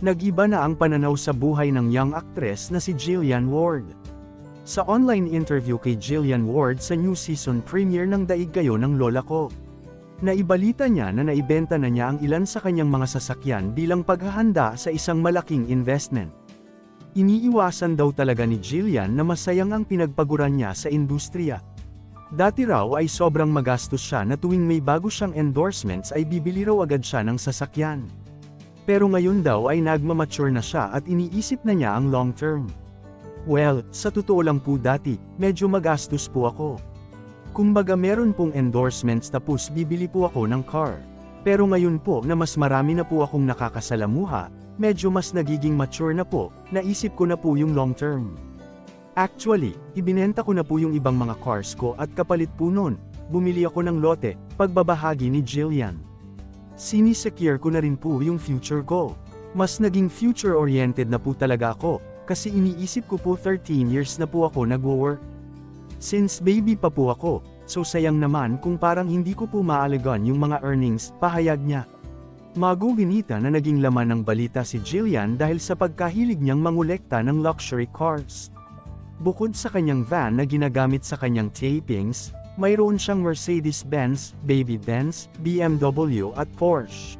Nag-iba na ang pananaw sa buhay ng young actress na si Jillian Ward. Sa online interview kay Jillian Ward sa new season premiere ng Daig Kayo ng Lola Ko. Naibalita niya na naibenta na niya ang ilan sa kanyang mga sasakyan bilang paghahanda sa isang malaking investment. Iniiwasan daw talaga ni Jillian na masayang ang pinagpaguran niya sa industriya. Dati raw ay sobrang magastos siya na tuwing may bago siyang endorsements ay bibili raw agad siya ng sasakyan. Pero ngayon daw ay nagmamature na siya at iniisip na niya ang long term. Well, sa totoo lang po dati, medyo magastos po ako. Kumbaga meron pong endorsements tapos bibili po ako ng car. Pero ngayon po na mas marami na po akong nakakasalamuha, medyo mas nagiging mature na po, naisip ko na po yung long term. Actually, ibinenta ko na po yung ibang mga cars ko at kapalit po nun, bumili ako ng lote, pagbabahagi ni Jillian. Sinisecure ko na rin po yung future ko. Mas naging future-oriented na po talaga ako, kasi iniisip ko po 13 years na po ako nagwo-work. Since baby pa po ako, so sayang naman kung parang hindi ko po maalagan yung mga earnings, pahayag niya. Maguginita na naging laman ng balita si Jillian dahil sa pagkahilig niyang mangolekta ng luxury cars. Bukod sa kanyang van na ginagamit sa kanyang tapings, mayroon siyang Mercedes-Benz, Baby Benz, BMW at Porsche.